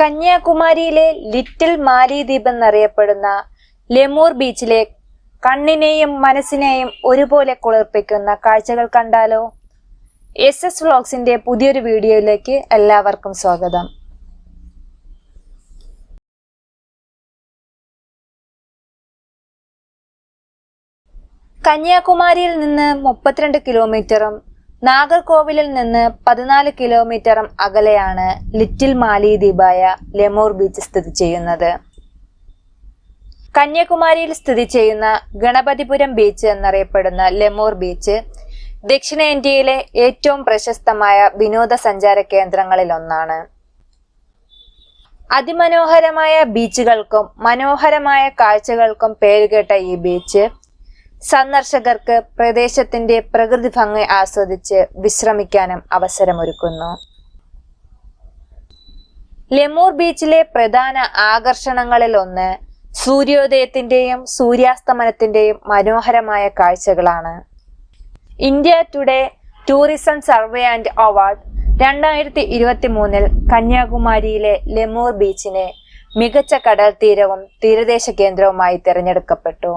കന്യാകുമാരിയിലെ little മാലിദ്വീപ് എന്നറിയപ്പെടുന്ന lemur ബീച്ചിലെ കണ്ണിനെയും മനസ്സിനെയും ഒരുപോലെ കുളിർപ്പിക്കുന്ന കാഴ്ചകൾ കണ്ടാലോ? എസ് എസ് വ്ളോഗ്സിന്റെ പുതിയൊരു വീഡിയോയിലേക്ക് എല്ലാവർക്കും സ്വാഗതം. കന്യാകുമാരിയിൽ നിന്ന് മുപ്പത്തിരണ്ട് കിലോമീറ്ററും നാഗർകോവിലിൽ നിന്ന് പതിനാല് കിലോമീറ്ററും അകലെയാണ് ലിറ്റിൽ മാലി ദ്വീപായ ലെമോർ ബീച്ച് സ്ഥിതി ചെയ്യുന്നത്. കന്യാകുമാരിയിൽ സ്ഥിതി ചെയ്യുന്ന ഗണപതിപുരം ബീച്ച് എന്നറിയപ്പെടുന്ന ലെമോർ ബീച്ച് ദക്ഷിണേന്ത്യയിലെ ഏറ്റവും പ്രശസ്തമായ വിനോദസഞ്ചാര കേന്ദ്രങ്ങളിൽ ഒന്നാണ് അതിമനോഹരമായ ബീച്ചുകൾക്കും മനോഹരമായ കാഴ്ചകൾക്കും പേരുകേട്ട ഈ ബീച്ച് സന്ദർശകർക്ക് പ്രദേശത്തിന്റെ പ്രകൃതി ഭംഗി ആസ്വദിച്ച് വിശ്രമിക്കാനും അവസരമൊരുക്കുന്നു. ലെമൂർ ബീച്ചിലെ പ്രധാന ആകർഷണങ്ങളിൽ ഒന്ന് സൂര്യോദയത്തിന്റെയും സൂര്യാസ്തമനത്തിന്റെയും മനോഹരമായ കാഴ്ചകളാണ്. India Today tourism survey and award രണ്ടായിരത്തി ഇരുപത്തി മൂന്നിൽ കന്യാകുമാരിയിലെ ലെമൂർ ബീച്ചിനെ മികച്ച കടൽ തീരവും തീരദേശ കേന്ദ്രവുമായി തിരഞ്ഞെടുക്കപ്പെട്ടു.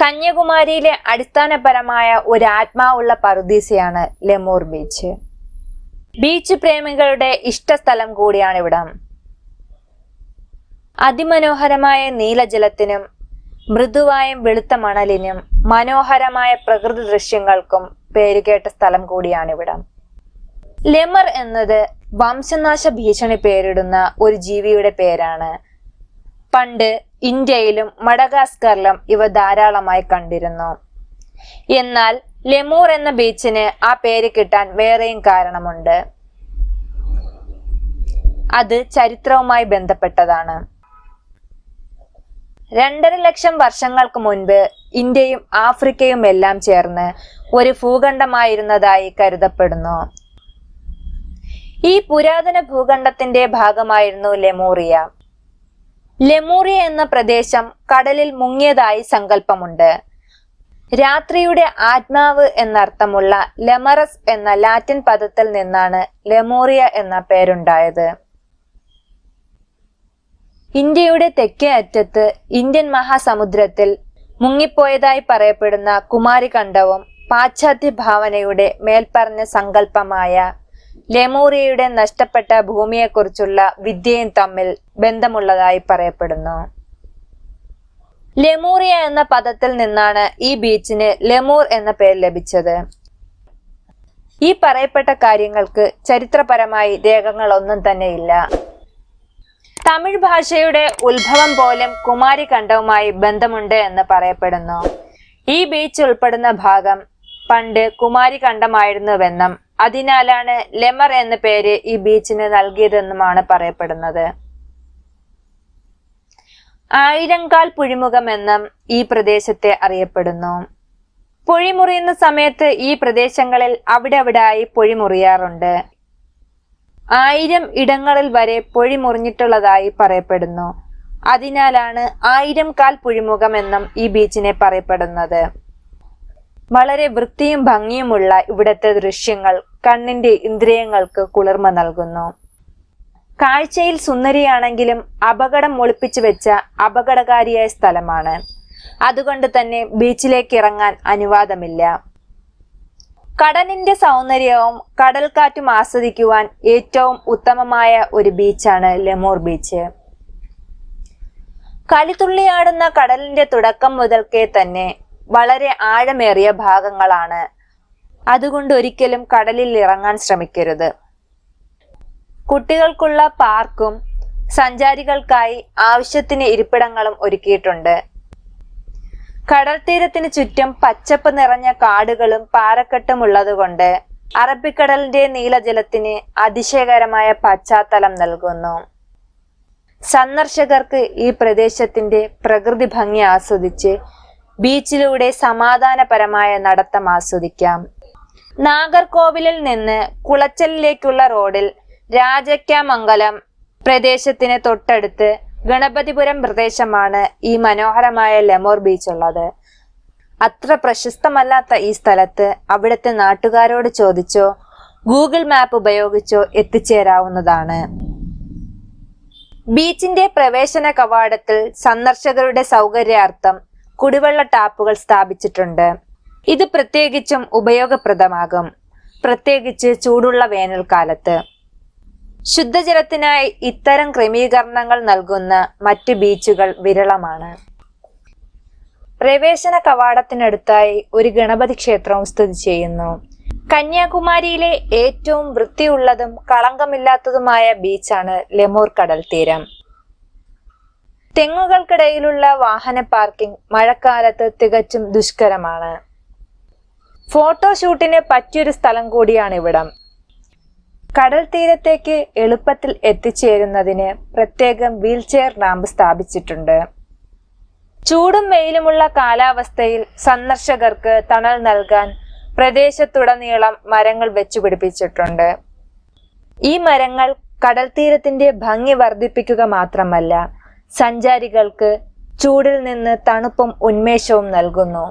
കന്യാകുമാരിയിലെ അടിസ്ഥാനപരമായ ഒരു ആത്മാവുള്ള പറുദീസയാണ് ലെമോർ ബീച്ച്. ബീച്ച് പ്രേമികളുടെ ഇഷ്ടസ്ഥലം കൂടിയാണ് ഇവിടം അതിമനോഹരമായ നീലജലത്തിനും മൃദുവായ വെളുത്ത മണലിനും മനോഹരമായ പ്രകൃതി ദൃശ്യങ്ങൾക്കും പേരുകേട്ട സ്ഥലം കൂടിയാണിവിടം. ലെമർ എന്നത് വംശനാശ ഭീഷണി പേരിടുന്ന ഒരു ജീവിയുടെ പേരാണ്. പണ്ട് ഇന്ത്യയിലും മഡഗാസ്കറിലും ഇവ ധാരാളമായി കണ്ടിരുന്നു. എന്നാൽ ലെമൂർ എന്ന ബീച്ചിന് ആ പേര് കിട്ടാൻ വേറെയും കാരണമുണ്ട്. അത് ചരിത്രവുമായി ബന്ധപ്പെട്ടതാണ്. രണ്ടര ലക്ഷം വർഷങ്ങൾക്ക് മുൻപ് ഇന്ത്യയും ആഫ്രിക്കയും എല്ലാം ചേർന്ന് ഒരു ഭൂഖണ്ഡമായിരുന്നതായി കരുതപ്പെടുന്നു. ഈ പുരാതന ഭൂഖണ്ഡത്തിന്റെ ഭാഗമായിരുന്നു ലെമൂറിയ. ലെമൂറിയ എന്ന പ്രദേശം കടലിൽ മുങ്ങിയതായി സങ്കല്പമുണ്ട്. രാത്രിയുടെ ആത്മാവ് എന്നർത്ഥമുള്ള ലെമറസ് എന്ന ലാറ്റിൻ പദത്തിൽ നിന്നാണ് ലെമോറിയ എന്ന പേരുണ്ടായത്. ഇന്ത്യയുടെ തെക്കേ അറ്റത്ത് ഇന്ത്യൻ മഹാസമുദ്രത്തിൽ മുങ്ങിപ്പോയതായി പറയപ്പെടുന്ന കുമാരികണ്ഠവും പാശ്ചാത്യ ഭാവനയുടെ മേൽപ്പറഞ്ഞ സങ്കല്പമായ ലെമൂറിയയുടെ നഷ്ടപ്പെട്ട ഭൂമിയെക്കുറിച്ചുള്ള വിദ്യയും തമ്മിൽ ബന്ധമുള്ളതായി പറയപ്പെടുന്നു. ലെമോറിയ എന്ന പദത്തിൽ നിന്നാണ് ഈ ബീച്ചിന് ലെമോർ എന്ന പേര് ലഭിച്ചത്. ഈ പറയപ്പെട്ട കാര്യങ്ങൾക്ക് ചരിത്രപരമായി രേഖകളൊന്നും തന്നെയില്ല. തമിഴ് ഭാഷയുടെ ഉത്ഭവം പോലും കുമാരികണ്ഠവുമായി ബന്ധമുണ്ട് എന്ന് പറയപ്പെടുന്നു. ഈ ബീച്ച് ഉൾപ്പെടുന്ന ഭാഗം പണ്ട് കുമാരികണ്ഠമായിരുന്നുവെന്നും അതിനാലാണ് ലെമർ എന്ന പേര് ഈ ബീച്ചിന് നൽകിയതെന്നുമാണ് പറയപ്പെടുന്നത്. ആയിരങ്കാൽ പുഴിമുഖം എന്നും ഈ പ്രദേശത്തെ അറിയപ്പെടുന്നു. പൊഴിമുറിയുന്ന സമയത്ത് ഈ പ്രദേശങ്ങളിൽ അവിടെ അവിടായി പൊഴിമുറിയാറുണ്ട് ആയിരം ഇടങ്ങളിൽ വരെ പൊഴിമുറിഞ്ഞിട്ടുള്ളതായി പറയപ്പെടുന്നു. അതിനാലാണ് ആയിരം കാൽ പുഴിമുഖം എന്നും ഈ ബീച്ചിനെ പറയപ്പെടുന്നത്. വളരെ വൃത്തിയും ഭംഗിയുമുള്ള ഇവിടത്തെ ദൃശ്യങ്ങൾ കണ്ണിന്റെ ഇന്ദ്രിയങ്ങൾക്ക് കുളിർമ നൽകുന്നു. കാഴ്ചയിൽ സുന്ദരിയാണെങ്കിലും അപകടം ഒളിപ്പിച്ചു വെച്ച അപകടകാരിയായ സ്ഥലമാണ്. അതുകൊണ്ട് തന്നെ ബീച്ചിലേക്ക് ഇറങ്ങാൻ അനുവാദമില്ല. കടലിന്റെ സൗന്ദര്യവും കടൽക്കാറ്റും ആസ്വദിക്കുവാൻ ഏറ്റവും ഉത്തമമായ ഒരു ബീച്ചാണ് ലെമൂർ ബീച്ച്. കളിതുള്ളിയാടുന്ന കടലിന്റെ തുടക്കം മുതൽക്കേ തന്നെ വളരെ ആഴമേറിയ ഭാഗങ്ങളാണ്. അതുകൊണ്ട് ഒരിക്കലും കടലിൽ ഇറങ്ങാൻ ശ്രമിക്കരുത്. കുട്ടികൾക്കുള്ള പാർക്കും സഞ്ചാരികൾക്കായി ആവശ്യത്തിന് ഇരിപ്പിടങ്ങളും ഒരുക്കിയിട്ടുണ്ട്. കടൽ തീരത്തിന് ചുറ്റും പച്ചപ്പ് നിറഞ്ഞ കാടുകളും പാറക്കെട്ടും ഉള്ളതുകൊണ്ട് അറബിക്കടലിന്റെ നീലജലത്തിന് അതിശയകരമായ പശ്ചാത്തലം നൽകുന്നു. സന്ദർശകർക്ക് ഈ പ്രദേശത്തിന്റെ പ്രകൃതി ഭംഗി ആസ്വദിച്ച് ബീച്ചിലൂടെ സമാധാനപരമായ നടത്തം ആസ്വദിക്കാം. നാഗർകോവിലിൽ നിന്ന് കുളച്ചലിലേക്കുള്ള റോഡിൽ രാജക്കാമംഗലം പ്രദേശത്തിന് തൊട്ടടുത്ത് ഗണപതിപുരം പ്രദേശമാണ് ഈ മനോഹരമായ ലെമോർ ബീച്ച് ഉള്ളത്. അത്ര പ്രശസ്തമല്ലാത്ത ഈ സ്ഥലത്ത് അവിടുത്തെ നാട്ടുകാരോട് ചോദിച്ചോ ഗൂഗിൾ മാപ്പ് ഉപയോഗിച്ചോ എത്തിച്ചേരാവുന്നതാണ്. ബീച്ചിന്റെ പ്രവേശന കവാടത്തിൽ സന്ദർശകരുടെ സൗകര്യാർത്ഥം കുടിവെള്ള ടാപ്പുകൾ സ്ഥാപിച്ചിട്ടുണ്ട്. ഇത് പ്രത്യേകിച്ചും ഉപയോഗപ്രദമാകും. പ്രത്യേകിച്ച് ചൂടുള്ള വേനൽക്കാലത്ത്. ശുദ്ധജലത്തിനായി ഇത്തരം ക്രമീകരണങ്ങൾ നൽകുന്ന മറ്റ് ബീച്ചുകൾ വിരളമാണ്. പ്രവേശന കവാടത്തിനടുത്തായി ഒരു ഗണപതി ക്ഷേത്രവും സ്ഥിതി ചെയ്യുന്നു. കന്യാകുമാരിയിലെ ഏറ്റവും വൃത്തിയുള്ളതും കളങ്കമില്ലാത്തതുമായ ബീച്ചാണ് ലെമൂർ കടൽ തീരം തെങ്ങുകൾക്കിടയിലുള്ള വാഹന പാർക്കിംഗ് മഴക്കാലത്ത് തികച്ചും ദുഷ്കരമാണ്. ഫോട്ടോഷൂട്ടിന് പറ്റിയൊരു സ്ഥലം കൂടിയാണ് ഇവിടം കടൽ തീരത്തേക്ക് എളുപ്പത്തിൽ എത്തിച്ചേരുന്നതിന് പ്രത്യേകം വീൽചെയർ റാമ്പ് സ്ഥാപിച്ചിട്ടുണ്ട്. ചൂടും വെയിലുമുള്ള കാലാവസ്ഥയിൽ സന്ദർശകർക്ക് തണൽ നൽകാൻ പ്രദേശത്തുടനീളം മരങ്ങൾ വെച്ചുപിടിപ്പിച്ചിട്ടുണ്ട് ഈ മരങ്ങൾ കടൽ തീരത്തിന്റെ ഭംഗി വർദ്ധിപ്പിക്കുക മാത്രമല്ല സഞ്ചാരികൾക്ക് ചൂടിൽ നിന്ന് തണുപ്പും ഉന്മേഷവും നൽകുന്നു.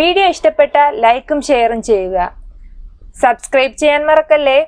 വീഡിയോ ഇഷ്ടപ്പെട്ട ലൈക്കും ഷെയറും ചെയ്യുക. സബ്സ്ക്രൈബ് ചെയ്യാൻ മറക്കല്ലേ?